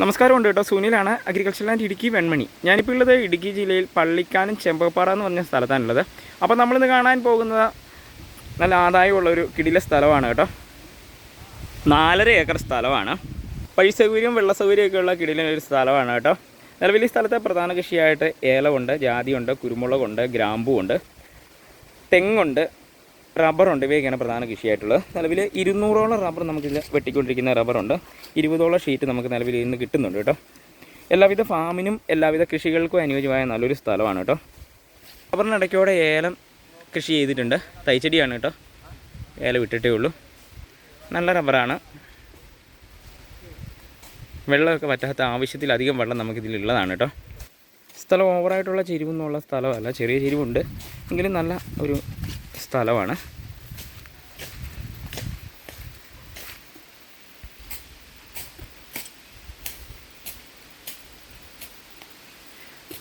നമസ്കാരമുണ്ട് കേട്ടോ. സുനിലാണ് അഗ്രികൾച്ചർ ലാൻഡ് ഇടുക്കി വെൺമണി. ഞാനിപ്പോൾ ഉള്ളത് ഇടുക്കി ജില്ലയിൽ പള്ളിക്കാനം ചെമ്പപ്പാറ എന്ന് പറഞ്ഞ സ്ഥലത്താണുള്ളത്. അപ്പോൾ നമ്മളിന്ന് കാണാൻ പോകുന്നത് നല്ല ആദായമുള്ള ഒരു കിടില സ്ഥലമാണ് കേട്ടോ. നാലര ഏക്കർ സ്ഥലമാണ്. വഴി സൗകര്യവും വെള്ള സൗകര്യമൊക്കെ ഉള്ള കിടില ഒരു സ്ഥലമാണ് കേട്ടോ. നിലവിൽ ഈ സ്ഥലത്തെ പ്രധാന കൃഷിയായിട്ട് ഏലമുണ്ട് ജാതിയുണ്ട് കുരുമുളകുണ്ട് ഗ്രാമ്പുണ്ട് തെങ്ങുണ്ട് റബ്ബറുണ്ട്. ഇവയൊക്കെയാണ് പ്രധാന കൃഷിയായിട്ടുള്ളത്. നിലവിൽ ഇരുന്നൂറോളം റബ്ബർ നമുക്കിത് വെട്ടിക്കൊണ്ടിരിക്കുന്ന റബ്ബറുണ്ട്. ഇരുപതോളം ഷീറ്റ് നമുക്ക് നിലവിൽ ഇന്ന് കിട്ടുന്നുണ്ട് കേട്ടോ. എല്ലാവിധ ഫാമിനും എല്ലാവിധ കൃഷികൾക്കും അനുയോജ്യമായ നല്ലൊരു സ്ഥലമാണ് കേട്ടോ. റബ്ബറിനിടയ്ക്കോടെ ഏലം കൃഷി ചെയ്തിട്ടുണ്ട്. തൈച്ചെടിയാണ് കേട്ടോ. ഏലം ഇട്ടിട്ടേ ഉള്ളൂ. നല്ല റബ്ബറാണ്. വെള്ളമൊക്കെ പറ്റാത്ത ആവശ്യത്തിലധികം വെള്ളം നമുക്കിതിലുള്ളതാണ് കേട്ടോ. സ്ഥലം ഓവറായിട്ടുള്ള ചെരുവെന്നുള്ള സ്ഥലമല്ല. ചെറിയ ചെരിവുണ്ട്. എങ്കിലും നല്ല ഒരു സ്ഥലമാണ്.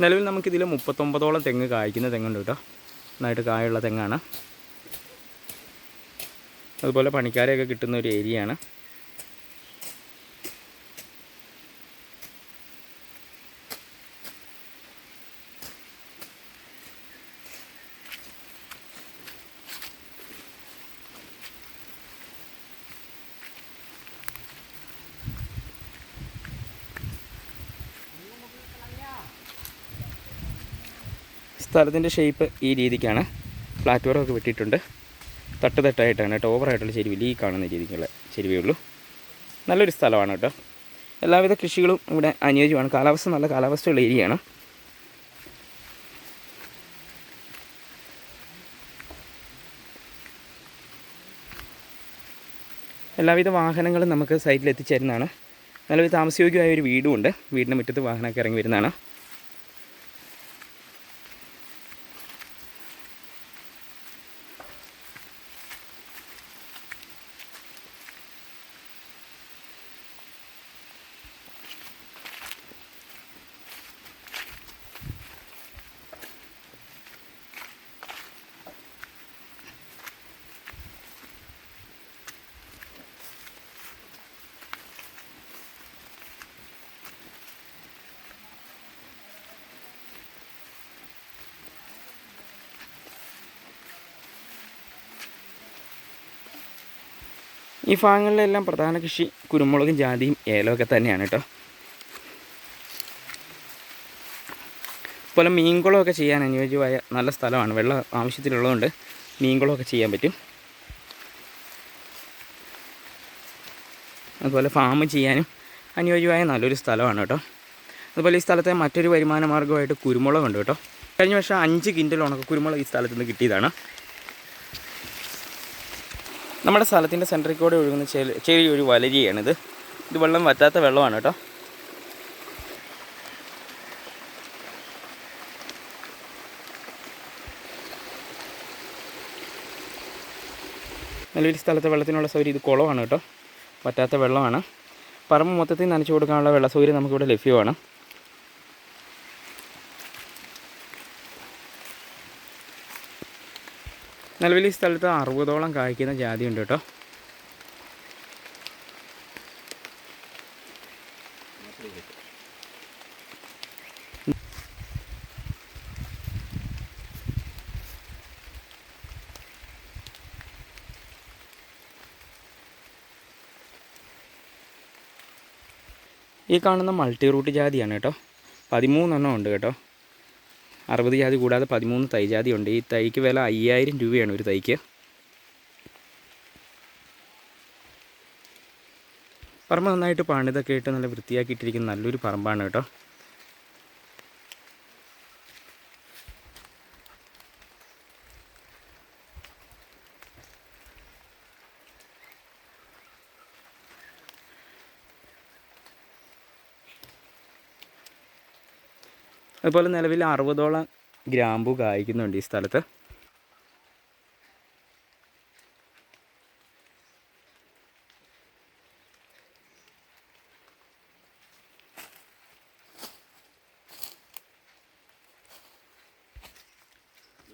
നിലവിൽ നമുക്കിതിൽ മുപ്പത്തൊമ്പതോളം തെങ്ങ് കായ്ക്കുന്ന തെങ്ങുണ്ട് കേട്ടോ. നന്നായിട്ട് കായുള്ള തെങ്ങാണ്. അതുപോലെ പണിക്കാരെയൊക്കെ കിട്ടുന്ന ഒരു ഏരിയയാണ്. സ്ഥലത്തിന്റെ ഷേപ്പ് ഈ രീതിക്കാണ്. ഫ്ലാറ്റ് വർക്കൊക്കെ വെട്ടിയിട്ടുണ്ട്. തട്ട് തട്ടായിട്ടാണ് കേട്ടോ. ഓവറായിട്ടുള്ള ചെരുവില്ല ഈ കാണുന്ന രീതിക്കുള്ള ചെരുവേ ഉള്ളൂ. നല്ലൊരു സ്ഥലമാണ് കേട്ടോ. എല്ലാവിധ കൃഷികളും ഇവിടെ അനുയോജ്യമാണ്. കാലാവസ്ഥ നല്ല കാലാവസ്ഥയുള്ള ഏരിയയാണ് എല്ലാവിധ വാഹനങ്ങളും നമുക്ക് സൈറ്റിൽ എത്തിച്ചേരുന്നതാണ്. നല്ലൊരു താമസയോഗ്യമായ ഒരു വീടുമുണ്ട് വീടിന്റെ മുറ്റത്ത് വാഹനമൊക്കെ ഇറങ്ങി വരുന്നതാണ്. ഈ ഭാഗങ്ങളിലെല്ലാം പ്രധാന കൃഷി കുരുമുളകും ജാതിയും ഏലമൊക്കെ തന്നെയാണ് കേട്ടോ. അതുപോലെ മീൻകുളമൊക്കെ ചെയ്യാൻ അനുയോജ്യമായ നല്ല സ്ഥലമാണ്. വെള്ളം ആവശ്യത്തിലുള്ളതുകൊണ്ട് മീൻകുളമൊക്കെ ചെയ്യാൻ പറ്റും. അതുപോലെ ഫാം ചെയ്യാനും അനുയോജ്യമായ നല്ലൊരു സ്ഥലമാണ് കേട്ടോ. അതുപോലെ ഈ സ്ഥലത്തെ മറ്റൊരു വരുമാന മാർഗമായിട്ട് കുരുമുളകുണ്ട് കേട്ടോ. കഴിഞ്ഞ വർഷം അഞ്ച് കിൻഡൽ ഉണക്ക കുരുമുളക് ഈ സ്ഥലത്ത് നിന്ന് കിട്ടിയതാണ്. നമ്മുടെ സ്ഥലത്തിന്റെ സെന്ററിൽ കൂടെ ഒഴുകുന്ന ചെറിയ ചെറിയൊരു വലരിയാണിത്. ഇത് വെള്ളം വറ്റാത്ത വെള്ളമാണ് കേട്ടോ. നല്ലൊരു സ്ഥലത്തെ വെള്ളത്തിനുള്ള സൗകര്യം ഇത് കുളമാണ് കേട്ടോ. വറ്റാത്ത വെള്ളമാണ്. പറമ്പ് മൊത്തത്തിൽ നനച്ചു കൊടുക്കാനുള്ള വെള്ള സൗകര്യം നമുക്കിവിടെ ലഭ്യമാണ്. നിലവിൽ ഈ സ്ഥലത്ത് അറുപതോളം കായ്ക്കുന്ന ഉണ്ട് കേട്ടോ. ഈ കാണുന്ന മൾട്ടി റൂട്ട് ജാതിയാണ് കേട്ടോ. പതിമൂന്നെണ്ണം ഉണ്ട് കേട്ടോ. അറുപത് ജാതി കൂടാതെ പതിമൂന്ന് തൈ ഉണ്ട്. ഈ തൈക്ക് വില അയ്യായിരം രൂപയാണ് ഒരു തൈക്ക്. പറമ്പ് നന്നായിട്ട് പണിതൊക്കെ ഇട്ട് നല്ല വൃത്തിയാക്കിയിട്ടിരിക്കുന്ന നല്ലൊരു പറമ്പാണ് കേട്ടോ. അതുപോലെ നിലവിൽ അറുപതോളം ഗ്രാമ്പു കായ്ക്കുന്നുണ്ട് ഈ സ്ഥലത്ത്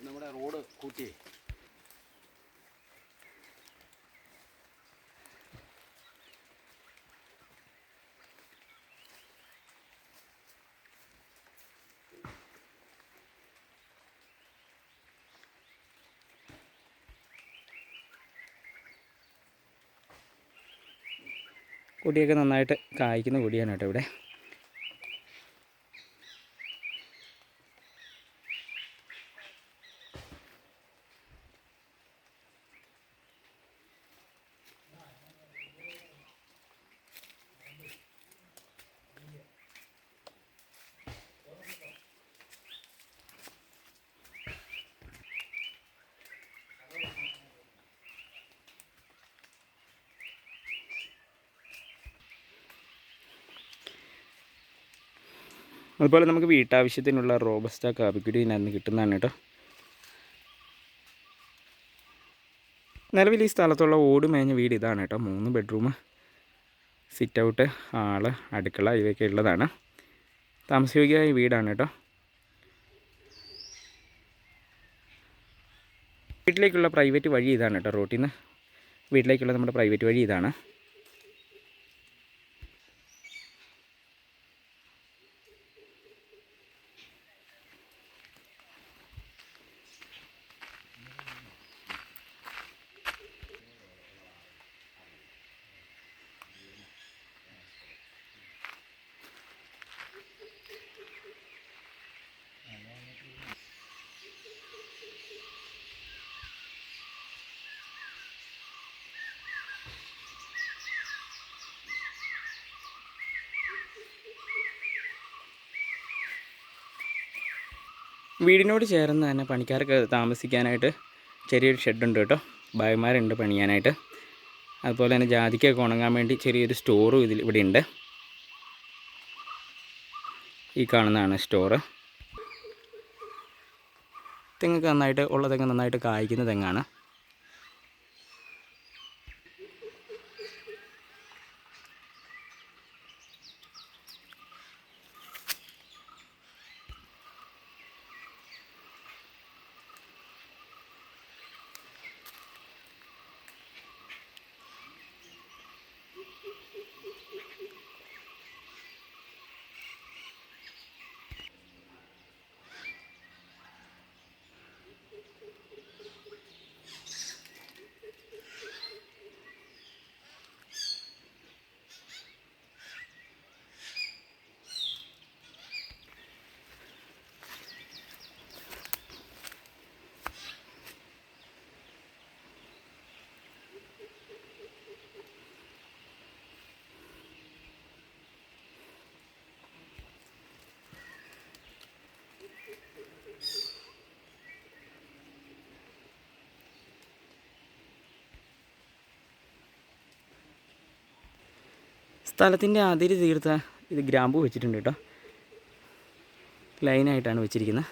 നമ്മുടെ റോഡ് കൂട്ടി കൊടിയൊക്കെ നന്നായിട്ട് കായ്ക്കുന്ന കൊടിയാണ് കേട്ടോ ഇവിടെ. അതുപോലെ നമുക്ക് വീട്ടാവശ്യത്തിനുള്ള റോബസ്റ്റ കാപ്പിക്കുരു ഇതിനകത്ത് കിട്ടുന്നതാണ് കേട്ടോ. നിലവിൽ ഈ സ്ഥലത്തുള്ള ഓട് മേഞ്ഞ വീട് ഇതാണ് കേട്ടോ. മൂന്ന് ബെഡ്റൂം സിറ്റ് ഔട്ട് ഹാൾ അടുക്കള ഇവയൊക്കെ ഉള്ളതാണ്. താമസയോഗ്യമായ വീടാണ് കേട്ടോ. വീട്ടിലേക്കുള്ള പ്രൈവറ്റ് വഴി ഇതാണ് കേട്ടോ. റോട്ടിൽ നിന്ന് വീട്ടിലേക്കുള്ള നമ്മുടെ പ്രൈവറ്റ് വഴി ഇതാണ്. വീടിനോട് ചേർന്ന് തന്നെ പണിക്കാർക്ക് താമസിക്കാനായിട്ട് ചെറിയൊരു ഷെഡുണ്ട് കേട്ടോ. ഭായമാരുണ്ട് പണിയാനായിട്ട്. അതുപോലെ തന്നെ ജാതിക്കൊക്കെ ഉണങ്ങാൻ വേണ്ടി ചെറിയൊരു സ്റ്റോറും ഇതിൽ ഇവിടെ ഉണ്ട് ഈ കാണുന്നതാണ് സ്റ്റോറ്. തെങ്ങൊക്കെ നന്നായിട്ട് ഉള്ള തെങ്ങ് നന്നായിട്ട് കായ്ക്കുന്ന തെങ്ങാണ്. സ്ഥലത്തിന്റെ അതിര് തീർത്ത ഇത് ഗ്രാമ്പു വെച്ചിട്ടുണ്ട് കേട്ടോ. ലൈനായിട്ടാണ് വെച്ചിരിക്കുന്നത്.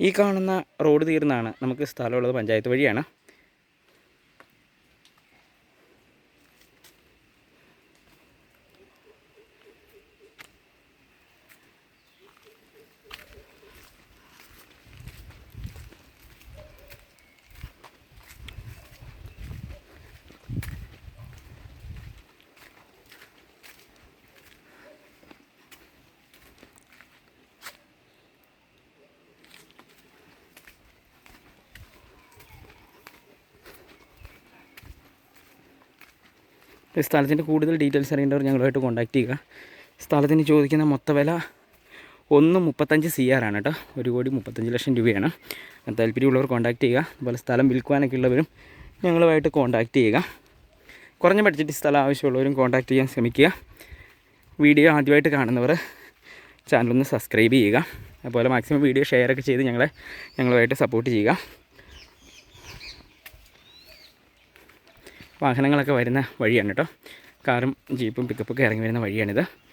ഈ കാണുന്ന റോഡ് തീർന്നാണ് നമുക്ക് സ്ഥലമുള്ളത് പഞ്ചായത്ത് വഴിയാണ്. സ്ഥലത്തിന്റെ കൂടുതൽ ഡീറ്റെയിൽസ് അറിയേണ്ടവർ ഞങ്ങളുമായിട്ട് കോൺടാക്ട് ചെയ്യുക. സ്ഥലത്തിന് ചോദിക്കുന്ന മൊത്ത വില ഒന്ന് മുപ്പത്തഞ്ച് സി ആർ ആണ് കേട്ടോ. ഒരു കോടി മുപ്പത്തഞ്ച് ലക്ഷം രൂപയാണ്. താല്പര്യമുള്ളവർ കോൺടാക്ട് ചെയ്യുക. അതുപോലെ സ്ഥലം വിൽക്കുവാനൊക്കെ ഉള്ളവരും ഞങ്ങളുമായിട്ട് കോൺടാക്ട് ചെയ്യുക. കുറഞ്ഞ ബഡ്ജറ്റ് സ്ഥലം ആവശ്യമുള്ളവരും കോൺടാക്ട് ചെയ്യാൻ ശ്രമിക്കുക. വീഡിയോ ആദ്യമായിട്ട് കാണുന്നവർ ചാനലൊന്ന് സബ്സ്ക്രൈബ് ചെയ്യുക. അതുപോലെ മാക്സിമം വീഡിയോ ഷെയർ ഒക്കെ ചെയ്ത് ഞങ്ങളെ ഞങ്ങളുമായിട്ട് സപ്പോർട്ട് ചെയ്യുക. വാഹനങ്ങളൊക്കെ വരുന്ന വഴിയാണ് കേട്ടോ. കാറും ജീപ്പും പിക്കപ്പൊക്കെ ഇറങ്ങി വരുന്ന വഴിയാണിത്.